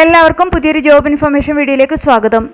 എല്ലാവർക്കും പുതിയൊരു job information വീഡിയോയിലേക്ക് സ്വാഗതം.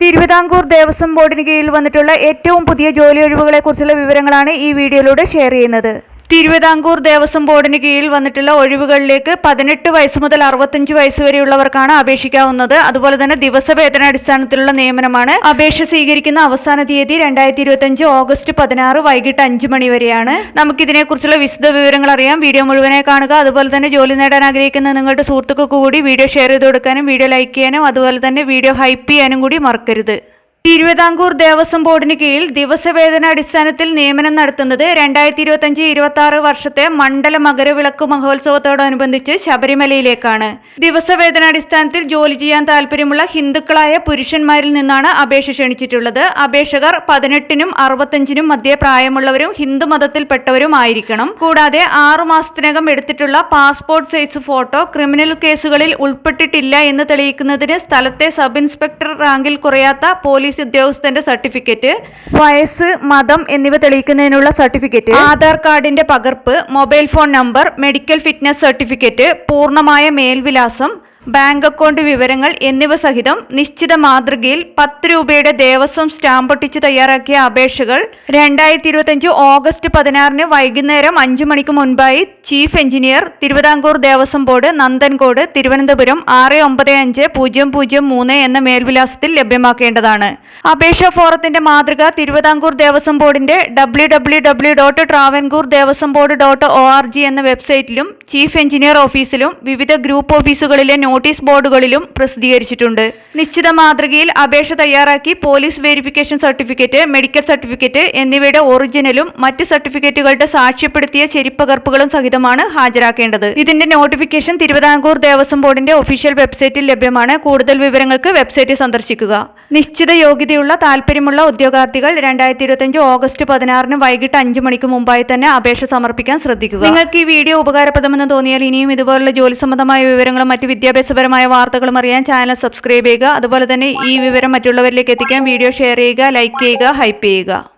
തിരുവിതാംകൂർ ദേവസ്വം ബോർഡിന് കീഴിൽ വന്നിട്ടുള്ള ഏറ്റവും പുതിയ ജോലി ഒഴിവുകളെക്കുറിച്ചുള്ള വിവരങ്ങളാണ് ഈ വീഡിയോയിലൂടെ ഷെയർ ചെയ്യുന്നത്. തിരുവിതാംകൂർ ദേവസ്വം ബോർഡിന് കീഴിൽ വന്നിട്ടുള്ള ഒഴിവുകളിലേക്ക് പതിനെട്ട് വയസ്സ് മുതൽ അറുപത്തഞ്ച് വയസ്സ് വരെയുള്ളവർക്കാണ് അപേക്ഷിക്കാവുന്നത്. അതുപോലെ തന്നെ ദിവസവേതന അടിസ്ഥാനത്തിലുള്ള നിയമനമാണ് അപേക്ഷ സ്വീകരിക്കുന്ന അവസാന തീയതി രണ്ടായിരത്തി ഇരുപത്തഞ്ച് ഓഗസ്റ്റ് പതിനാറ് വൈകിട്ട് അഞ്ച് മണി വരെയാണ്. നമുക്കിതിനെക്കുറിച്ചുള്ള വിശദ വിവരങ്ങൾ അറിയാം. വീഡിയോ മുഴുവനായി കാണുക. അതുപോലെ തന്നെ ജോലി നേടാൻ ആഗ്രഹിക്കുന്ന നിങ്ങളുടെ സുഹൃത്തുക്കൾക്ക് കൂടി വീഡിയോ ഷെയർ ചെയ്ത് കൊടുക്കാനും വീഡിയോ ലൈക്ക് ചെയ്യാനും അതുപോലെ തന്നെ വീഡിയോ ഹൈപ്പ് ചെയ്യാനും കൂടി മറക്കരുത്. തിരുവിതാംകൂർ ദേവസ്വം ബോർഡിന് കീഴിൽ ദിവസവേതന അടിസ്ഥാനത്തിൽ നിയമനം നടത്തുന്നത് രണ്ടായിരത്തി ഇരുപത്തഞ്ച് ഇരുപത്തി ആറ് വർഷത്തെ മണ്ഡല മകരവിളക്ക് മഹോത്സവത്തോടനുബന്ധിച്ച് ശബരിമലയിലേക്കാണ്. ദിവസവേതന അടിസ്ഥാനത്തിൽ ജോലി ചെയ്യാൻ താല്പര്യമുള്ള ഹിന്ദുക്കളായ പുരുഷന്മാരിൽ നിന്നാണ് അപേക്ഷ ക്ഷണിച്ചിട്ടുള്ളത്. അപേക്ഷകർ പതിനെട്ടിനും അറുപത്തഞ്ചിനും മധ്യേ പ്രായമുള്ളവരും ഹിന്ദു മതത്തിൽപ്പെട്ടവരും ആയിരിക്കണം. കൂടാതെ ആറു മാസത്തിനകം എടുത്തിട്ടുള്ള പാസ്പോർട്ട് സൈസ് ഫോട്ടോ ക്രിമിനൽ കേസുകളിൽ ഉൾപ്പെട്ടിട്ടില്ല എന്ന് തെളിയിക്കുന്നതിന് സ്ഥലത്തെ സബ് ഇൻസ്പെക്ടർ റാങ്കിൽ കുറയാത്ത പോലീസ് ഉദ്യോഗസ്ഥന്റെ സർട്ടിഫിക്കറ്റ് വയസ്സ് മതം എന്നിവ തെളിയിക്കുന്നതിനുള്ള സർട്ടിഫിക്കറ്റ് ആധാർ കാർഡിന്റെ പകർപ്പ് mobile phone number medical fitness certificate പൂർണമായ മേൽവിലാസം ബാങ്ക് അക്കൗണ്ട് വിവരങ്ങൾ എന്നിവ സഹിതം നിശ്ചിത മാതൃകയിൽ പത്ത് രൂപയുടെ ദേവസ്വം സ്റ്റാമ്പ് ഒട്ടിച്ച് തയ്യാറാക്കിയ അപേക്ഷകൾ രണ്ടായിരത്തി ഇരുപത്തിയഞ്ച് ഓഗസ്റ്റ് പതിനാറിന് വൈകുന്നേരം അഞ്ചു മണിക്ക് മുൻപായി chief engineer Thiruvithamkoor Devaswom board Nanthancode Thiruvananthapuram ആറ് ഒമ്പത് അഞ്ച് പൂജ്യം പൂജ്യം മൂന്ന് എന്ന മേൽവിലാസത്തിൽ ലഭ്യമാക്കേണ്ടതാണ്. അപേക്ഷാ ഫോറത്തിന്റെ മാതൃക തിരുവിതാംകൂർ ദേവസ്വം ബോർഡിന്റെ W W W dot Travancore Devaswom board dot O R G എന്ന വെബ്സൈറ്റിലും ചീഫ് എഞ്ചിനീയർ ഓഫീസിലും വിവിധ ഗ്രൂപ്പ് ഓഫീസുകളിലെ നോട്ടീസ് ബോർഡുകളിലും പ്രസിദ്ധീകരിച്ചിട്ടുണ്ട്. നിശ്ചിത മാതൃകയിൽ അപേക്ഷ തയ്യാറാക്കി police verification certificate medical certificate എന്നിവയുടെ ഒറിജിനലും മറ്റ് സർട്ടിഫിക്കറ്റുകളുടെ സാക്ഷ്യപ്പെടുത്തിയ ചെരിപ്പകർപ്പുകളും സഹിതമാണ് ഹാജരാക്കേണ്ടത്. ഇതിന്റെ നോട്ടിഫിക്കേഷൻ തിരുവിതാംകൂർ ദേവസ്വം ബോർഡിന്റെ ഒഫീഷ്യൽ വെബ്സൈറ്റിൽ ലഭ്യമാണ്. കൂടുതൽ വിവരങ്ങൾക്ക് വെബ്സൈറ്റ് സന്ദർശിക്കുക. നിശ്ചിത യോഗ്യതയുള്ള താല്പര്യമുള്ള ഉദ്യോഗാർത്ഥികൾ രണ്ടായിരത്തി ഇരുപത്തിയഞ്ച് ഓഗസ്റ്റ് പതിനാറിന് വൈകിട്ട് അഞ്ചു മണിക്ക് മുമ്പായി തന്നെ അപേക്ഷ സമർപ്പിക്കാൻ ശ്രദ്ധിക്കുക. നിങ്ങൾക്ക് ഈ വീഡിയോ ഉപകാരപ്രദമെന്ന് തോന്നിയാൽ ഇനിയും ഇതുപോലുള്ള ജോലി സംബന്ധമായ വിവരങ്ങളും മറ്റ് വിദ്യാഭ്യാസപരമായ വാർത്തകളും അറിയാൻ ചാനൽ സബ്സ്ക്രൈബ് ചെയ്യുക. അതുപോലെ തന്നെ ഈ വിവരം മറ്റുള്ളവരിലേക്ക് എത്തിക്കാൻ വീഡിയോ ഷെയർ ചെയ്യുക ലൈക്ക് ചെയ്യുക ഹൈപ്പ് ചെയ്യുക.